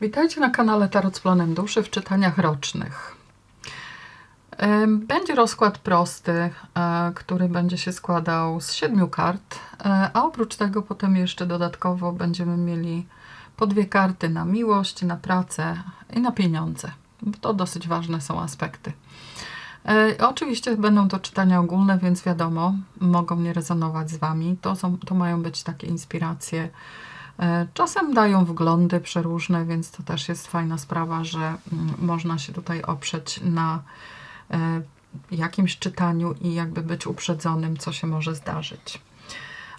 Witajcie na kanale Tarot z Planem Duszy w czytaniach rocznych. Będzie rozkład prosty, e, który będzie się składał z siedmiu kart, e, a oprócz tego potem jeszcze dodatkowo będziemy mieli po dwie karty na miłość, na pracę i na pieniądze. To dosyć ważne są aspekty. E, Oczywiście będą to czytania ogólne, więc wiadomo, mogą nie rezonować z Wami. To, są, to mają być takie inspiracje. E, Czasem dają wglądy przeróżne, więc to też jest fajna sprawa, że mm, można się tutaj oprzeć na e, jakimś czytaniu i jakby być uprzedzonym, co się może zdarzyć.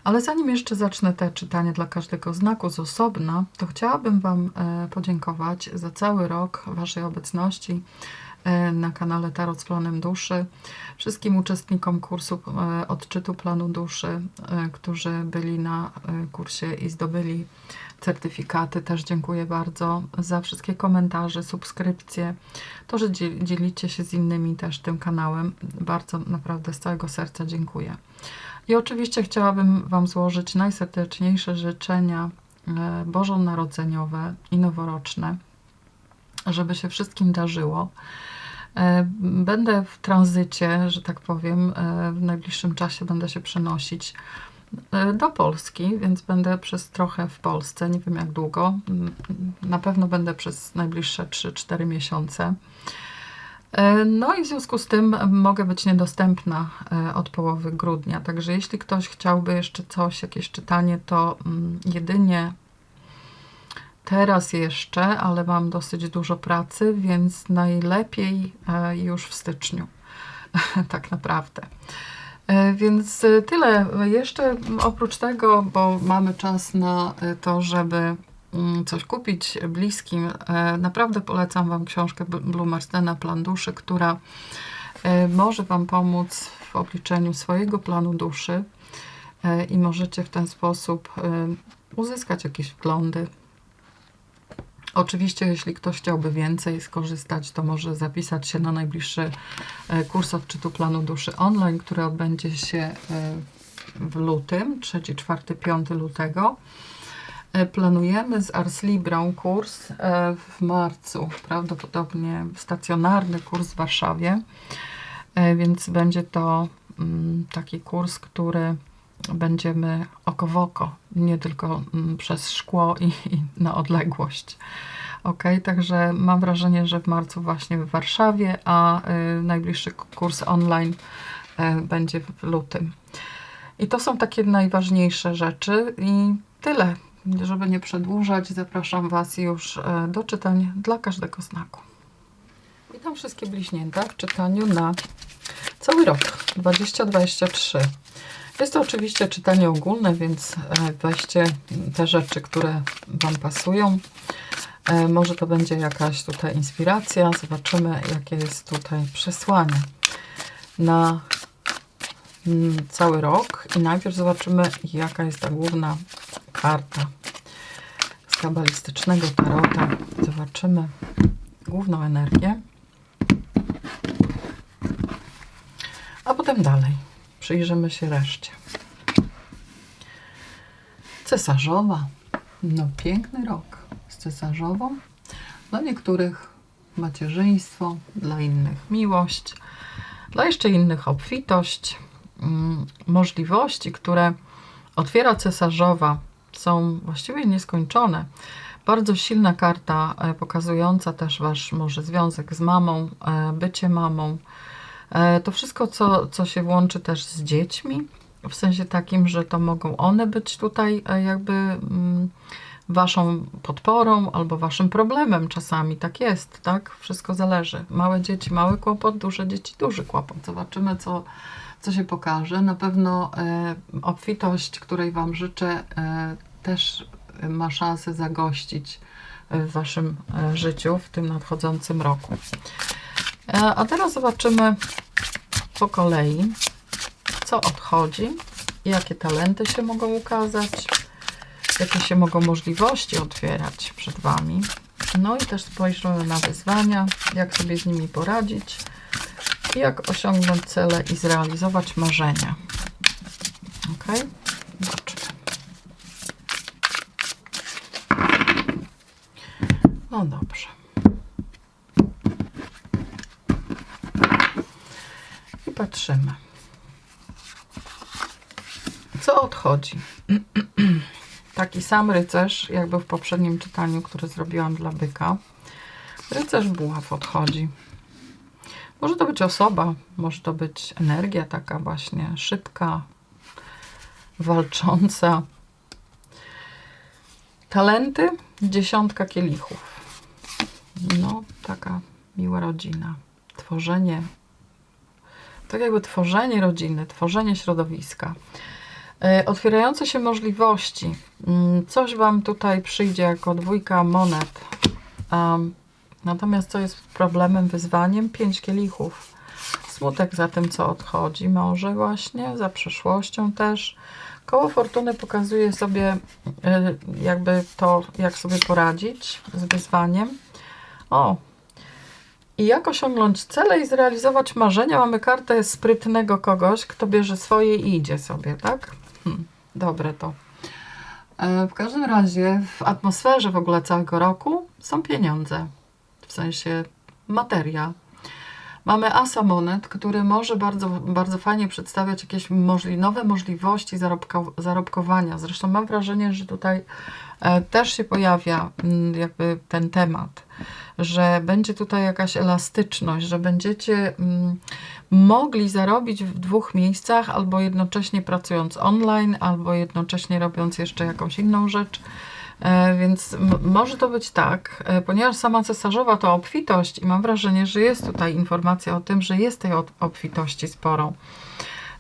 Ale zanim jeszcze zacznę te czytanie dla każdego znaku z osobna, to chciałabym Wam e, podziękować za cały rok Waszej obecności na kanale Tarot z Planem Duszy, wszystkim uczestnikom kursu e, odczytu planu duszy, e, którzy byli na e, kursie i zdobyli certyfikaty. Też dziękuję bardzo za wszystkie komentarze, subskrypcje, to, że dzie- dzielicie się z innymi też tym kanałem. Bardzo naprawdę z całego serca dziękuję. I oczywiście chciałabym Wam złożyć najserdeczniejsze życzenia e, bożonarodzeniowe i noworoczne, żeby się wszystkim darzyło. E, Będę w tranzycie, że tak powiem, e, w najbliższym czasie będę się przenosić e, do Polski, więc będę przez trochę w Polsce, nie wiem jak długo. Mm, Na pewno będę przez najbliższe 3-4 miesiące. No i w związku z tym mogę być niedostępna od połowy grudnia. Także jeśli ktoś chciałby jeszcze coś, jakieś czytanie, to mm, jedynie teraz jeszcze, ale mam dosyć dużo pracy, więc najlepiej e, już w styczniu. tak naprawdę. E, Więc e, tyle. Jeszcze oprócz tego, bo mamy czas na to, żeby mm, coś kupić bliskim, naprawdę polecam Wam książkę B- Blue Marstena Plan Duszy, która może Wam pomóc w obliczeniu swojego planu duszy i możecie w ten sposób uzyskać jakieś wglądy. Oczywiście, jeśli ktoś chciałby więcej skorzystać, to może zapisać się na najbliższy e, kurs odczytu planu duszy online, który odbędzie się e, w lutym, 3, 4, 5 lutego. E, Planujemy z Ars Librą kurs w marcu, prawdopodobnie stacjonarny kurs w Warszawie, więc będzie to mm, taki kurs, który będziemy oko w oko, nie tylko mm, przez szkło i, i na odległość. Ok, także mam wrażenie, że w marcu właśnie w Warszawie, a y, najbliższy kurs online y, będzie w lutym. I to są takie najważniejsze rzeczy i tyle. Żeby nie przedłużać, zapraszam Was już y, do czytań dla każdego znaku. Witam wszystkie bliźnięta w czytaniu na cały rok 2023. Jest to oczywiście czytanie ogólne, więc e, weźcie te rzeczy, które Wam pasują. E, Może to będzie jakaś tutaj inspiracja. Zobaczymy, jakie jest tutaj przesłanie na mm, cały rok. I najpierw zobaczymy, jaka jest ta główna karta z kabalistycznego tarota. Zobaczymy główną energię. A potem dalej. Przyjrzymy się reszcie. Cesarzowa. No piękny rok z cesarzową. Dla niektórych macierzyństwo, dla innych miłość, dla jeszcze innych obfitość. Mm, Możliwości, które otwiera cesarzowa są właściwie nieskończone. Bardzo silna karta e, pokazująca też Wasz może związek z mamą, e, bycie mamą, To wszystko, co, co się łączy też z dziećmi, w sensie takim, że to mogą one być tutaj e, jakby mm, waszą podporą albo waszym problemem czasami. Tak jest, tak? Wszystko zależy. Małe dzieci, mały kłopot, duże dzieci, duży kłopot. Zobaczymy, co, co się pokaże. Na pewno e, obfitość, której wam życzę, e, też ma szansę zagościć w waszym e, życiu w tym nadchodzącym roku. E, A teraz zobaczymy po kolei, co odchodzi, jakie talenty się mogą ukazać, jakie się mogą możliwości otwierać przed Wami. No i też spojrzymy na wyzwania, jak sobie z nimi poradzić i jak osiągnąć cele i zrealizować marzenia. Ok? Zobaczmy. No dobrze. I patrzymy. Co odchodzi? Taki sam rycerz, jakby w poprzednim czytaniu, które zrobiłam dla byka. Rycerz buław odchodzi. Może to być osoba, może to być energia taka właśnie szybka, walcząca. Talenty, dziesiątka kielichów. No, taka miła rodzina. Tworzenie, tak jakby tworzenie rodziny, tworzenie środowiska. E, Otwierające się możliwości. Mm, Coś Wam tutaj przyjdzie jako dwójka monet. Natomiast co jest problemem, wyzwaniem? Pięć kielichów. Smutek za tym, co odchodzi, może właśnie, za przeszłością też. Koło fortuny pokazuje sobie y, jakby to, jak sobie poradzić z wyzwaniem. O! I jak osiągnąć cele i zrealizować marzenia? Mamy kartę sprytnego kogoś, kto bierze swoje i idzie sobie, tak? Hmm, dobre to. E, W każdym razie w atmosferze w ogóle całego roku są pieniądze. W sensie materia. Mamy asa monet, który może bardzo, bardzo fajnie przedstawiać jakieś możli nowe możliwości zarobka, zarobkowania. Zresztą mam wrażenie, że tutaj e, też się pojawia mm, jakby ten temat, że będzie tutaj jakaś elastyczność, że będziecie mm, mogli zarobić w dwóch miejscach, albo jednocześnie pracując online, albo jednocześnie robiąc jeszcze jakąś inną rzecz. E, Więc może to być tak, e, ponieważ sama cesarzowa to obfitość i mam wrażenie, że jest tutaj informacja o tym, że jest tej obfitości sporo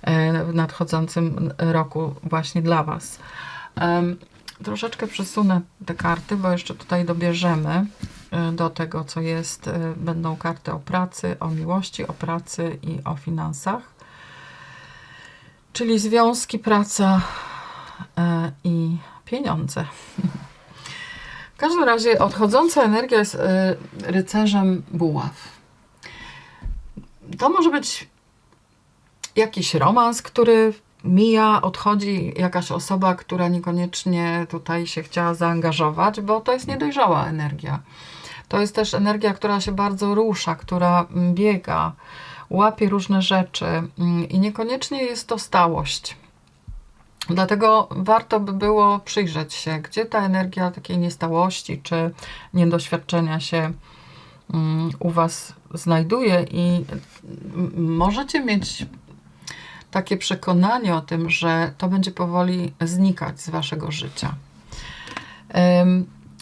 e, w nadchodzącym roku właśnie dla Was. Troszeczkę przesunę te karty, bo jeszcze tutaj dobierzemy do tego, co jest. e, Będą karty o pracy, o miłości, o pracy i o finansach. Czyli związki, praca e, i pieniądze. W każdym razie odchodząca energia jest rycerzem buław. To może być jakiś romans, który mija, odchodzi jakaś osoba, która niekoniecznie tutaj się chciała zaangażować, bo to jest niedojrzała energia. To jest też energia, która się bardzo rusza, która mm, biega, łapie różne rzeczy mm, i niekoniecznie jest to stałość. Dlatego warto by było przyjrzeć się, gdzie ta energia takiej niestałości czy niedoświadczenia się mm, u Was znajduje, i możecie mieć takie przekonanie o tym, że to będzie powoli znikać z Waszego życia.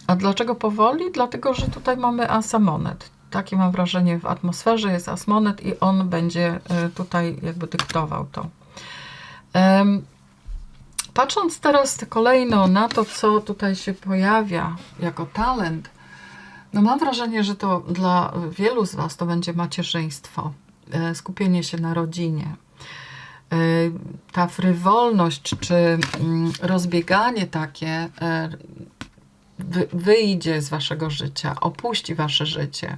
A dlaczego powoli? Dlatego, że tutaj mamy asa monet. Takie mam wrażenie w atmosferze jest as monet i on będzie e, tutaj jakby dyktował to. Patrząc teraz kolejno na to, co tutaj się pojawia jako talent, no mam wrażenie, że to dla wielu z Was to będzie macierzyństwo, e, skupienie się na rodzinie. E, Ta frywolność czy mm, rozbieganie takie wyjdzie z Waszego życia, opuści Wasze życie.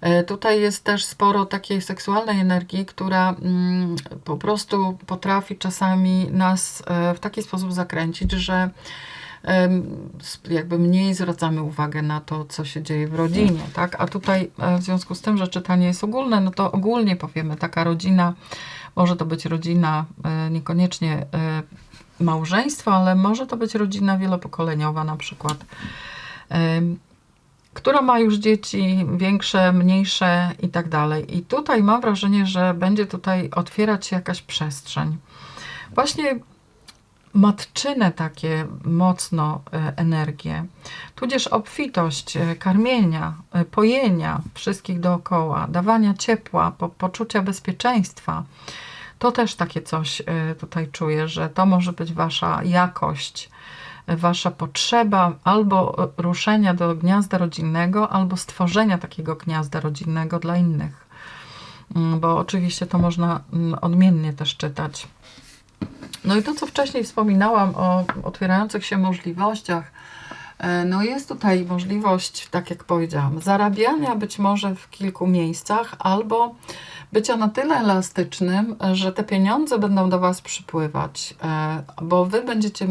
E, Tutaj jest też sporo takiej seksualnej energii, która mm, po prostu potrafi czasami nas e, w taki sposób zakręcić, że jakby mniej zwracamy uwagę na to, co się dzieje w rodzinie, tak? A tutaj e, w związku z tym, że czytanie jest ogólne, no to ogólnie powiemy, taka rodzina, może to być rodzina niekoniecznie małżeństwa, ale może to być rodzina wielopokoleniowa na przykład. Która ma już dzieci większe, mniejsze i tak dalej. I tutaj mam wrażenie, że będzie tutaj otwierać się jakaś przestrzeń. Właśnie matczyne takie mocno e, energie, tudzież obfitość e, karmienia, e, pojenia wszystkich dookoła, dawania ciepła, po, poczucia bezpieczeństwa. To też takie coś e, tutaj czuję, że to może być wasza jakość, e, wasza potrzeba albo e, ruszenia do gniazda rodzinnego, albo stworzenia takiego gniazda rodzinnego dla innych. Mm, Bo oczywiście to można mm, odmiennie też czytać. No i to, co wcześniej wspominałam o otwierających się możliwościach, no jest tutaj możliwość, tak jak powiedziałam, zarabiania być może w kilku miejscach albo bycia na tyle elastycznym, że te pieniądze będą do Was przypływać, e, bo Wy będziecie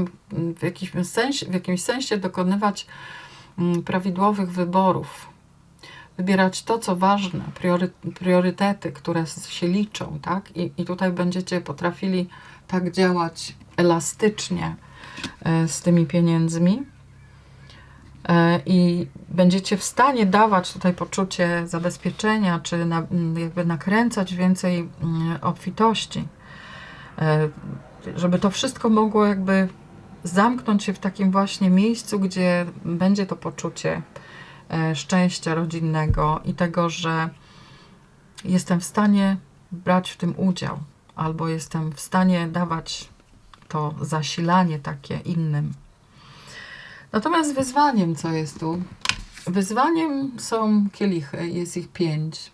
w jakimś sensie, w jakimś sensie dokonywać mm, prawidłowych wyborów. Wybierać to, co ważne, priory, priorytety, które się liczą, tak? I, I tutaj będziecie potrafili tak działać elastycznie e, z tymi pieniędzmi i będziecie w stanie dawać tutaj poczucie zabezpieczenia, czy na, jakby nakręcać więcej obfitości, e, żeby to wszystko mogło jakby zamknąć się w takim właśnie miejscu, gdzie będzie to poczucie szczęścia rodzinnego i tego, że jestem w stanie brać w tym udział, albo jestem w stanie dawać to zasilanie takie innym. Natomiast wyzwaniem, co jest tu? Wyzwaniem są kielichy, jest ich pięć.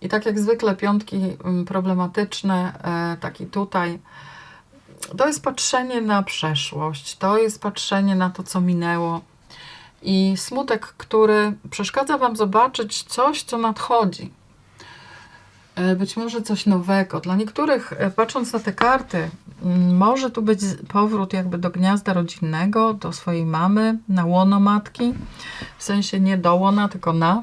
I tak jak zwykle piątki mm, problematyczne, e, taki tutaj, to jest patrzenie na przeszłość, to jest patrzenie na to, co minęło. I smutek, który przeszkadza Wam zobaczyć coś, co nadchodzi. E, być może coś nowego. Dla niektórych, e, patrząc na te karty, może tu być powrót jakby do gniazda rodzinnego, do swojej mamy, na łono matki, w sensie nie do łona, tylko na,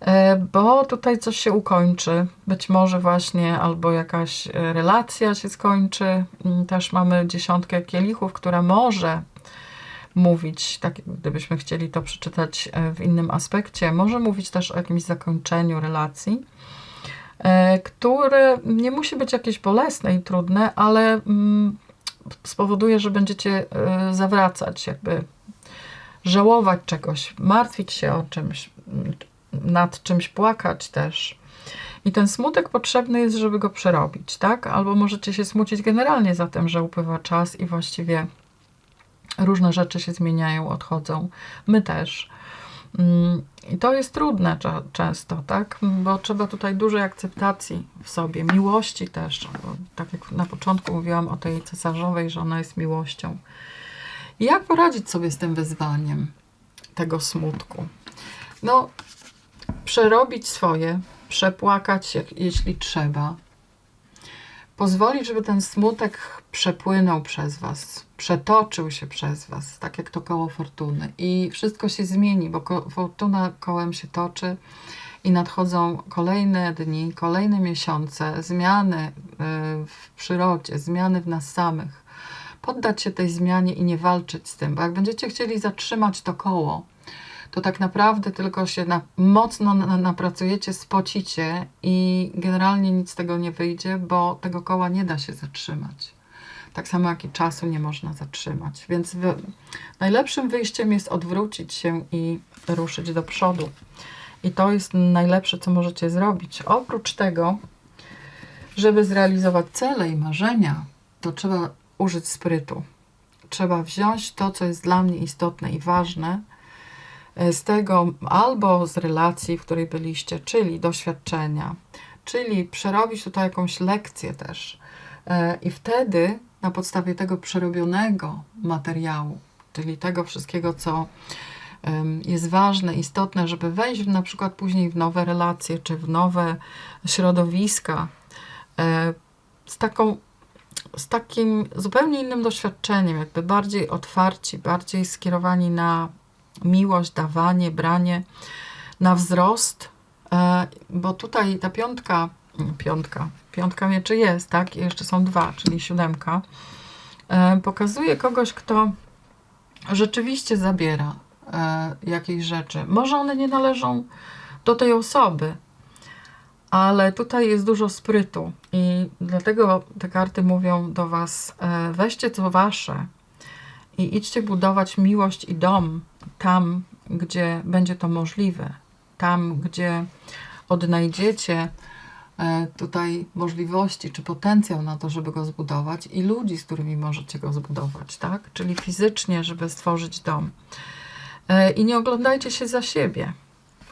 e, bo tutaj coś się ukończy. Być może właśnie albo jakaś relacja się skończy. Mm, też mamy dziesiątkę kielichów, która może mówić, tak gdybyśmy chcieli to przeczytać w innym aspekcie, może mówić też o jakimś zakończeniu relacji E, które nie musi być jakieś bolesne i trudne, ale mm, spowoduje, że będziecie e, zawracać, jakby żałować czegoś, martwić się o czymś, nad czymś płakać też. I ten smutek potrzebny jest, żeby go przerobić, tak? Albo możecie się smucić generalnie za tym, że upływa czas i właściwie różne rzeczy się zmieniają, odchodzą. My też. Mm, I to jest trudne często, tak? Bo trzeba tutaj dużej akceptacji w sobie, miłości też. Bo tak jak na początku mówiłam o tej cesarzowej, że ona jest miłością. I jak poradzić sobie z tym wyzwaniem tego smutku? No, przerobić swoje, przepłakać, jeśli trzeba, pozwolić, żeby ten smutek przepłynął przez Was, przetoczył się przez Was, tak jak to koło fortuny. I wszystko się zmieni, bo ko fortuna kołem się toczy i nadchodzą kolejne dni, kolejne miesiące, zmiany y, w przyrodzie, zmiany w nas samych. Poddać się tej zmianie i nie walczyć z tym, bo jak będziecie chcieli zatrzymać to koło, to tak naprawdę tylko się na, mocno na, napracujecie, spocicie i generalnie nic z tego nie wyjdzie, bo tego koła nie da się zatrzymać. Tak samo jak i czasu nie można zatrzymać. Więc najlepszym wyjściem jest odwrócić się i ruszyć do przodu. I to jest najlepsze, co możecie zrobić. Oprócz tego, żeby zrealizować cele i marzenia, to trzeba użyć sprytu. Trzeba wziąć to, co jest dla mnie istotne i ważne, z tego albo z relacji, w której byliście, czyli doświadczenia, czyli przerobić tutaj jakąś lekcję też. E, I wtedy na podstawie tego przerobionego materiału, czyli tego wszystkiego, co jest ważne, istotne, żeby wejść na przykład później w nowe relacje czy w nowe środowiska e, z taką z takim zupełnie innym doświadczeniem, jakby bardziej otwarci, bardziej skierowani na miłość, dawanie, branie na wzrost, e, bo tutaj ta piątka, piątka, piątka mieczy jest, tak? I jeszcze są dwa, czyli siódemka, e, pokazuje kogoś, kto rzeczywiście zabiera e, jakieś rzeczy. Może one nie należą do tej osoby, ale tutaj jest dużo sprytu i dlatego te karty mówią do Was, weźcie co Wasze i idźcie budować miłość i dom tam, gdzie będzie to możliwe, tam, gdzie odnajdziecie e, tutaj możliwości czy potencjał na to, żeby go zbudować i ludzi, z którymi możecie go zbudować, tak? Czyli fizycznie, żeby stworzyć dom. E, I nie oglądajcie się za siebie,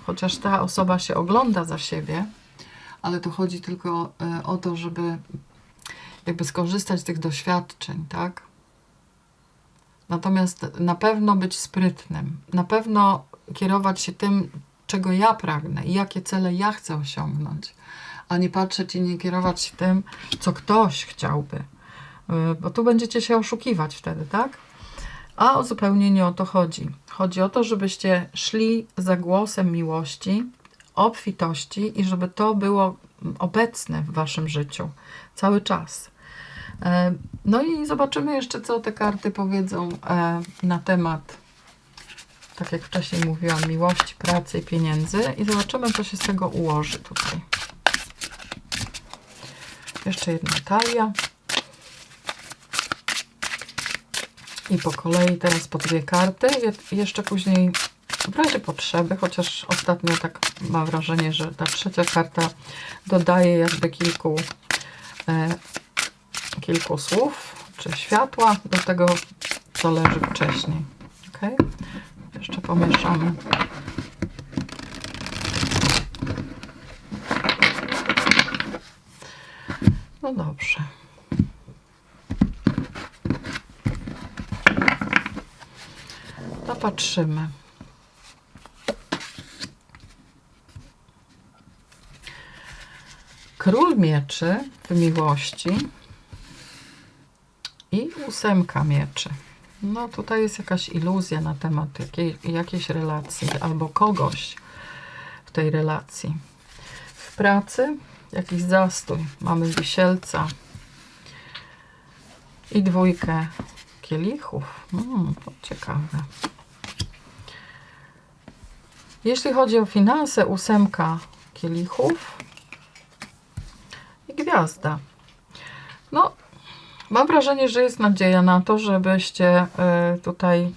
chociaż ta osoba się ogląda za siebie, ale to chodzi tylko e, o to, żeby jakby skorzystać z tych doświadczeń, tak? Natomiast na pewno być sprytnym, na pewno kierować się tym, czego ja pragnę i jakie cele ja chcę osiągnąć, a nie patrzeć i nie kierować się tym, co ktoś chciałby, y, bo tu będziecie się oszukiwać wtedy, tak? A zupełnie nie o to chodzi. Chodzi o to, żebyście szli za głosem miłości, obfitości i żeby to było obecne w waszym życiu cały czas. E, No i zobaczymy jeszcze, co te karty powiedzą e, na temat, tak jak wcześniej mówiłam, miłości, pracy i pieniędzy. I zobaczymy, co się z tego ułoży tutaj. Jeszcze jedna talia. I po kolei teraz po dwie karty. Je- Jeszcze później w razie potrzeby, chociaż ostatnio tak mam wrażenie, że ta trzecia karta dodaje jakby kilku, e, kilku słów czy światła do tego, co leży wcześniej. Ok? Jeszcze pomieszamy. No dobrze. To patrzymy. Król mieczy w miłości ósemka mieczy. No tutaj jest jakaś iluzja na temat jakiej, jakiejś relacji albo kogoś w tej relacji. W pracy jakiś zastój. Mamy wisielca i dwójkę kielichów. Mm, to ciekawe. Jeśli chodzi o finanse, ósemka kielichów i gwiazda. No, mam wrażenie, że jest nadzieja na to, żebyście y, tutaj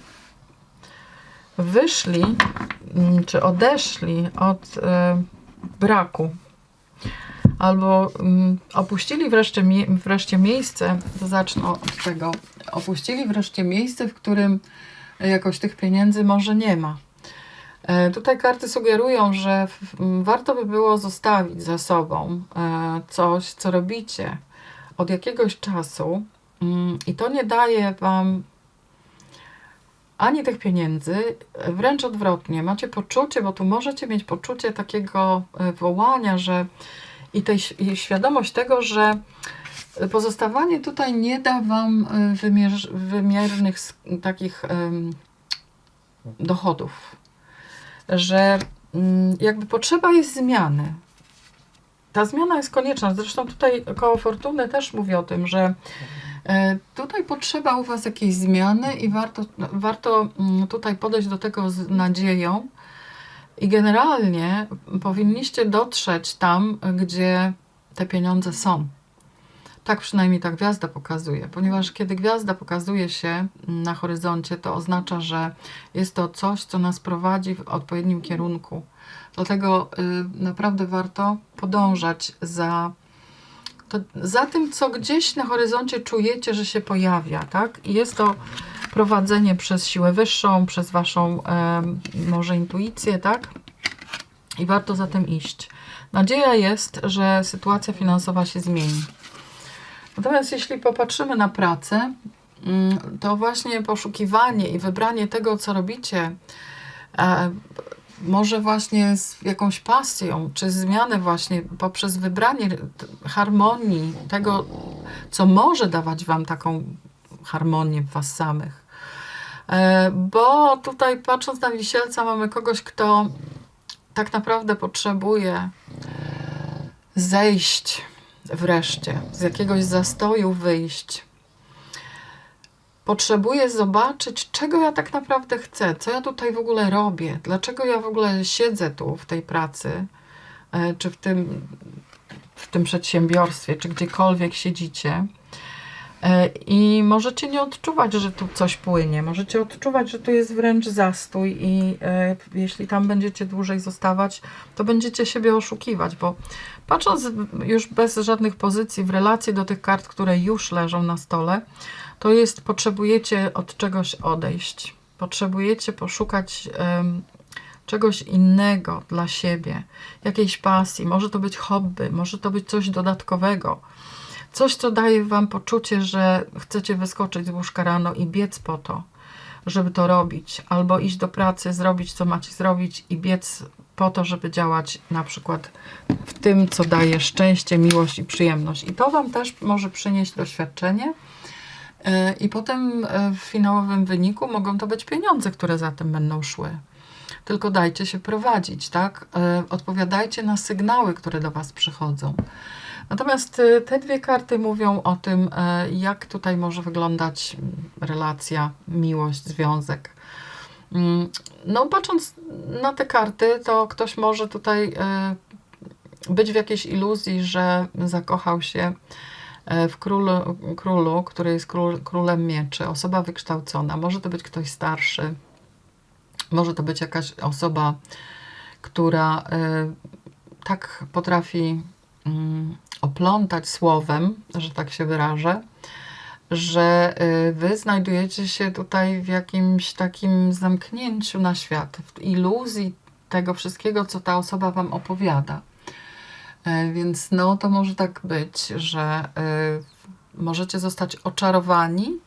wyszli mm, czy odeszli od y, braku. Albo mm, opuścili wreszcie, wreszcie miejsce, to zacznę od tego, opuścili wreszcie miejsce, w którym jakoś tych pieniędzy może nie ma. E, Tutaj karty sugerują, że warto by było zostawić za sobą e, coś, co robicie od jakiegoś czasu mm, i to nie daje Wam ani tych pieniędzy, wręcz odwrotnie. Macie poczucie, bo tu możecie mieć poczucie takiego e, wołania, że i, tej, i świadomość tego, że pozostawanie tutaj nie da Wam e, wymierz, wymiernych takich em, dochodów że mm, jakby potrzeba jest zmiany. Ta zmiana jest konieczna. Zresztą tutaj koło Fortuny też mówi o tym, że e, tutaj potrzeba u Was jakiejś zmiany i warto, warto mm, tutaj podejść do tego z nadzieją. I generalnie powinniście dotrzeć tam, gdzie te pieniądze są. Tak przynajmniej ta gwiazda pokazuje, ponieważ kiedy gwiazda pokazuje się na horyzoncie, to oznacza, że jest to coś, co nas prowadzi w odpowiednim kierunku. Dlatego y, naprawdę warto podążać za, to, za tym, co gdzieś na horyzoncie czujecie, że się pojawia, tak? I jest to prowadzenie przez siłę wyższą, przez waszą em, może intuicję, tak? I warto za tym iść. Nadzieja jest, że sytuacja finansowa się zmieni. Natomiast jeśli popatrzymy na pracę, mm, to właśnie poszukiwanie i wybranie tego, co robicie, e, może właśnie z jakąś pasją, czy zmianę właśnie poprzez wybranie harmonii, tego, co może dawać Wam taką harmonię w Was samych. E, Bo tutaj patrząc na wisielca mamy kogoś, kto tak naprawdę potrzebuje zejść wreszcie, z jakiegoś zastoju wyjść. Potrzebuję zobaczyć, czego ja tak naprawdę chcę, co ja tutaj w ogóle robię, dlaczego ja w ogóle siedzę tu w tej pracy, e, czy w tym, w tym przedsiębiorstwie, czy gdziekolwiek siedzicie. E, I możecie nie odczuwać, że tu coś płynie. Możecie odczuwać, że tu jest wręcz zastój, i e, jeśli tam będziecie dłużej zostawać, to będziecie siebie oszukiwać, bo patrząc już bez żadnych pozycji w relacji do tych kart, które już leżą na stole, to jest potrzebujecie od czegoś odejść. Potrzebujecie poszukać em, czegoś innego dla siebie, jakiejś pasji. Może to być hobby, może to być coś dodatkowego. Coś, co daje Wam poczucie, że chcecie wyskoczyć z łóżka rano i biec po to, żeby to robić, albo iść do pracy, zrobić co macie zrobić i biec po to, żeby działać na przykład w tym, co daje szczęście, miłość i przyjemność. I to Wam też może przynieść doświadczenie I potem e, w finałowym wyniku mogą to być pieniądze, które za tym będą szły. Tylko dajcie się prowadzić, tak? E, Odpowiadajcie na sygnały, które do Was przychodzą. Natomiast e, te dwie karty mówią o tym, e, jak tutaj może wyglądać relacja, miłość, związek. Mm, No, patrząc na te karty, to ktoś może tutaj e, być w jakiejś iluzji, że zakochał się e, w królu, królu który jest król, królem mieczy, osoba wykształcona. Może to być ktoś starszy, może to być jakaś osoba, która e, tak potrafi mm, oplątać słowem, że tak się wyrażę, że y, wy znajdujecie się tutaj w jakimś takim zamknięciu na świat, w iluzji tego wszystkiego, co ta osoba wam opowiada. E, Więc no, to może tak być, że y, możecie zostać oczarowani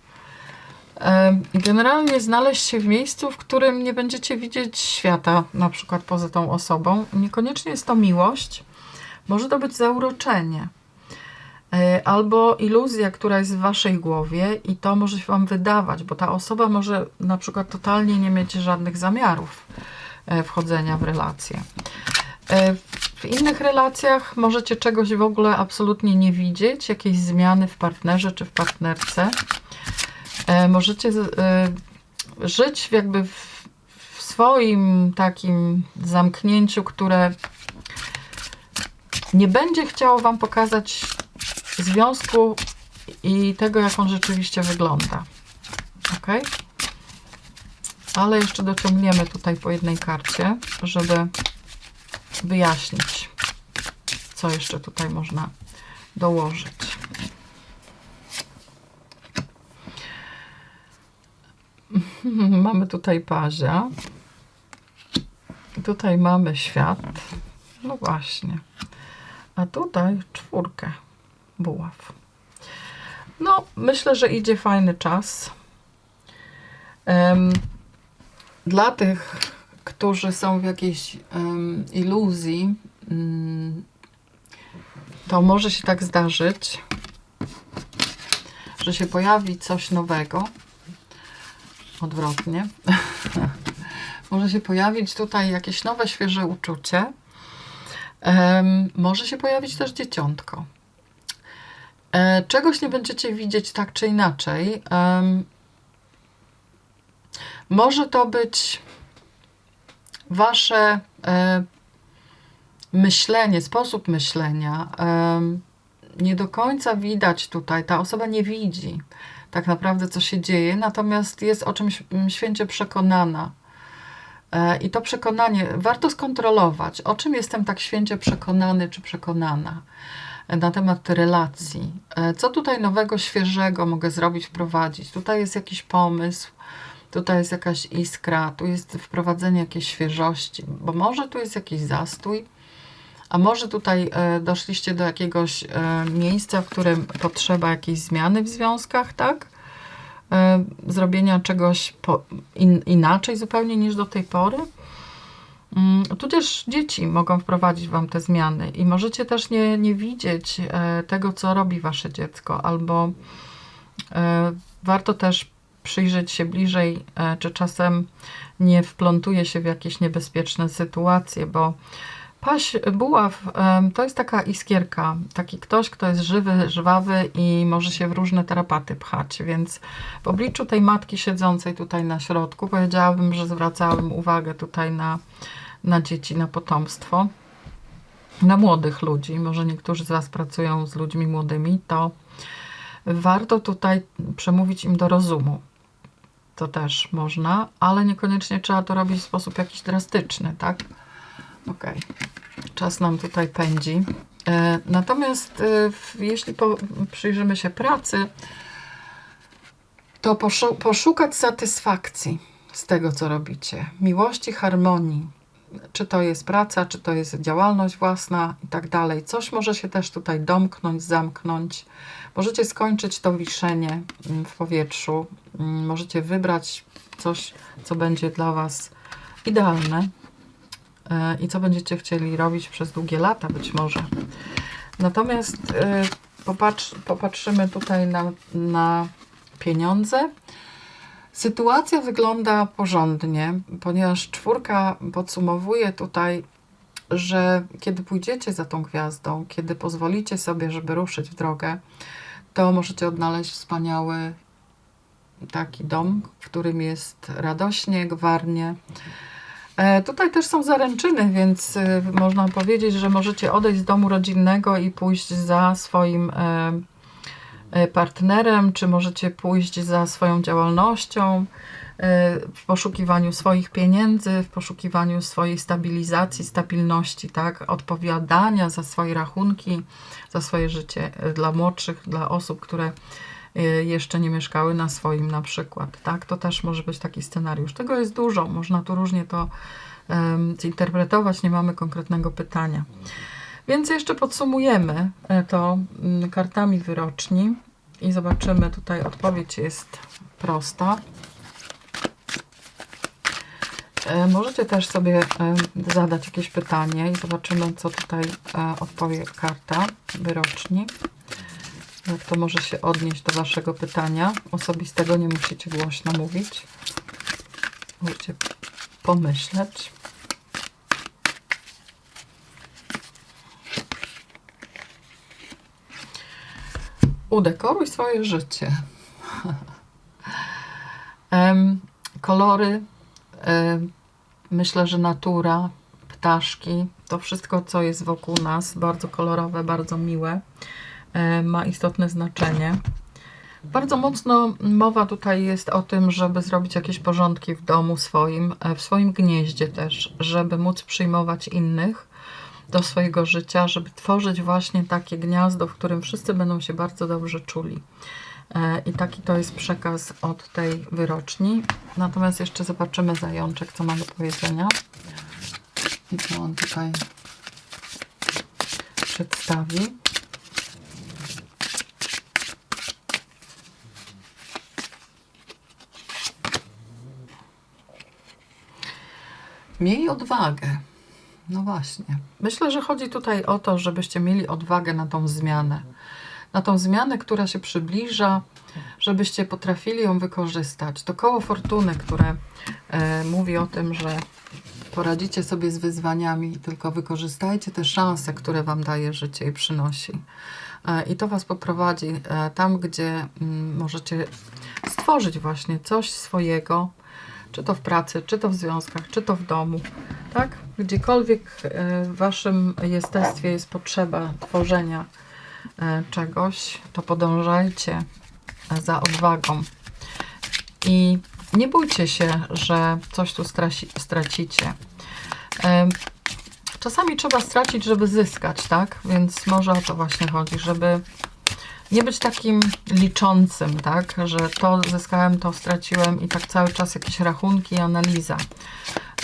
e, i generalnie znaleźć się w miejscu, w którym nie będziecie widzieć świata, na przykład poza tą osobą. Niekoniecznie jest to miłość, może to być zauroczenie. E, Albo iluzja, która jest w waszej głowie, i to może się wam wydawać, bo ta osoba może na przykład totalnie nie mieć żadnych zamiarów e, wchodzenia w relacje. W innych relacjach możecie czegoś w ogóle absolutnie nie widzieć, jakiejś zmiany w partnerze czy w partnerce. E, Możecie e, żyć jakby w, w swoim takim zamknięciu, które nie będzie chciało wam pokazać związku i tego, jak on rzeczywiście wygląda. Ok? Ale jeszcze dociągniemy tutaj po jednej karcie, żeby wyjaśnić, co jeszcze tutaj można dołożyć. Mamy tutaj pazia. Tutaj mamy świat. No właśnie. A tutaj czwórkę buław. No, myślę, że idzie fajny czas. Em, dla tych, którzy są w jakiejś em, iluzji, mm, to może się tak zdarzyć, że się pojawi coś nowego. Odwrotnie. może się pojawić tutaj jakieś nowe, świeże uczucie. Em, może się pojawić też dzieciątko. E, Czegoś nie będziecie widzieć tak czy inaczej. Em, może to być wasze e, myślenie, sposób myślenia. Em, nie do końca widać tutaj, ta osoba nie widzi tak naprawdę, co się dzieje, natomiast jest o czymś mm, święcie przekonana. E, I to przekonanie warto skontrolować, o czym jestem tak święcie przekonany czy przekonana e, na temat relacji. E, Co tutaj nowego, świeżego mogę zrobić, wprowadzić? Tutaj jest jakiś pomysł, tutaj jest jakaś iskra, tu jest wprowadzenie jakiejś świeżości, bo może tu jest jakiś zastój, a może tutaj e, doszliście do jakiegoś e, miejsca, w którym potrzeba jakiejś zmiany w związkach, tak? E, zrobienia czegoś in, inaczej zupełnie niż do tej pory. Mm, Tudzież dzieci mogą wprowadzić Wam te zmiany i możecie też nie, nie widzieć tego, co robi Wasze dziecko, albo warto też przyjrzeć się bliżej, e, czy czasem nie wplątuje się w jakieś niebezpieczne sytuacje, bo paś buław em, to jest taka iskierka, taki ktoś, kto jest żywy, żwawy i może się w różne tarapaty pchać, więc w obliczu tej matki siedzącej tutaj na środku powiedziałabym, że zwracałabym uwagę tutaj na, na dzieci, na potomstwo, na młodych ludzi. Może niektórzy z Was pracują z ludźmi młodymi, to warto tutaj przemówić im do rozumu. To też można, ale niekoniecznie trzeba to robić w sposób jakiś drastyczny, tak? Okej. Czas nam tutaj pędzi. E, Natomiast e, jeśli przyjrzymy się pracy, to poszu- poszukać satysfakcji z tego, co robicie. Miłości, harmonii. Czy to jest praca, czy to jest działalność własna i tak dalej. Coś może się też tutaj domknąć, zamknąć. Możecie skończyć to wiszenie mm, w powietrzu. Mm, Możecie wybrać coś, co będzie dla Was idealne e, i co będziecie chcieli robić przez długie lata być może. Natomiast e, popatrz, popatrzymy tutaj na, na pieniądze. Sytuacja wygląda porządnie, ponieważ czwórka podsumowuje tutaj, że kiedy pójdziecie za tą gwiazdą, kiedy pozwolicie sobie, żeby ruszyć w drogę, to możecie odnaleźć wspaniały taki dom, w którym jest radośnie, gwarnie. E, tutaj też są zaręczyny, więc e, można powiedzieć, że możecie odejść z domu rodzinnego i pójść za swoim e, partnerem, czy możecie pójść za swoją działalnością e, w poszukiwaniu swoich pieniędzy, w poszukiwaniu swojej stabilizacji, stabilności, tak? Odpowiadania za swoje rachunki, za swoje życie e, dla młodszych, dla osób, które jeszcze nie mieszkały na swoim na przykład, tak? To też może być taki scenariusz. Tego jest dużo, można tu różnie to em, zinterpretować, nie mamy konkretnego pytania. Więc jeszcze podsumujemy e, to mm, kartami wyroczni i zobaczymy, tutaj odpowiedź jest prosta. E, Możecie też sobie e, zadać jakieś pytanie i zobaczymy, co tutaj e, odpowie karta wyroczni. Jak to może się odnieść do Waszego pytania osobistego, nie musicie głośno mówić. Możecie pomyśleć. Udekoruj swoje życie. Kolory, myślę, że natura, ptaszki, to wszystko, co jest wokół nas, bardzo kolorowe, bardzo miłe, ma istotne znaczenie. Bardzo mocno mowa tutaj jest o tym, żeby zrobić jakieś porządki w domu swoim, e, w swoim gnieździe też, żeby móc przyjmować innych do swojego życia, żeby tworzyć właśnie takie gniazdo, w którym wszyscy będą się bardzo dobrze czuli. E, I taki to jest przekaz od tej wyroczni. Natomiast jeszcze zobaczymy zajączek, co ma do powiedzenia. I co on tutaj przedstawi. Miej odwagę. No właśnie. Myślę, że chodzi tutaj o to, żebyście mieli odwagę na tą zmianę. Na tą zmianę, która się przybliża, żebyście potrafili ją wykorzystać. To koło fortuny, które e, mówi o tym, że poradzicie sobie z wyzwaniami, tylko wykorzystajcie te szanse, które Wam daje życie i przynosi. E, I to Was poprowadzi e, tam, gdzie mm, możecie stworzyć właśnie coś swojego, czy to w pracy, czy to w związkach, czy to w domu, tak? Gdziekolwiek e, w Waszym jestestwie jest potrzeba tworzenia e, czegoś, to podążajcie za odwagą. I nie bójcie się, że coś tu straci, stracicie. E, Czasami trzeba stracić, żeby zyskać, tak? Więc może o to właśnie chodzi, żeby nie być takim liczącym, tak? Że to zyskałem, to straciłem i tak cały czas jakieś rachunki i analiza.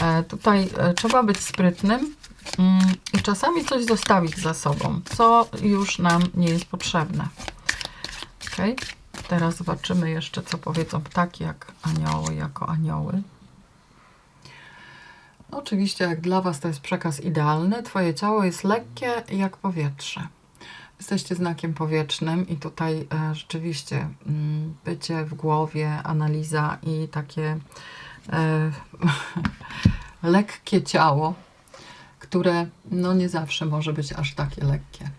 E, tutaj e, trzeba być sprytnym mm, i czasami coś zostawić za sobą, co już nam nie jest potrzebne. Teraz zobaczymy jeszcze, co powiedzą ptaki, jak anioły, jako anioły. Oczywiście, jak dla Was to jest przekaz idealny. Twoje ciało jest lekkie jak powietrze. Jesteście znakiem powietrznym i tutaj e, rzeczywiście mm, bycie w głowie, analiza i takie e, lekkie ciało, które no nie zawsze może być aż takie lekkie.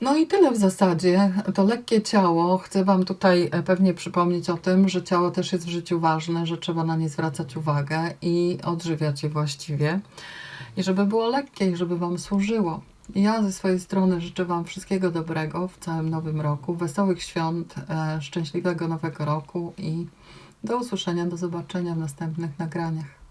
No i tyle w zasadzie. To lekkie ciało. Chcę Wam tutaj e, pewnie przypomnieć o tym, że ciało też jest w życiu ważne, że trzeba na nie zwracać uwagę i odżywiać je właściwie. I żeby było lekkie i żeby Wam służyło. Ja ze swojej strony życzę Wam wszystkiego dobrego w całym nowym roku, wesołych świąt, e, szczęśliwego nowego roku i do usłyszenia, do zobaczenia w następnych nagraniach.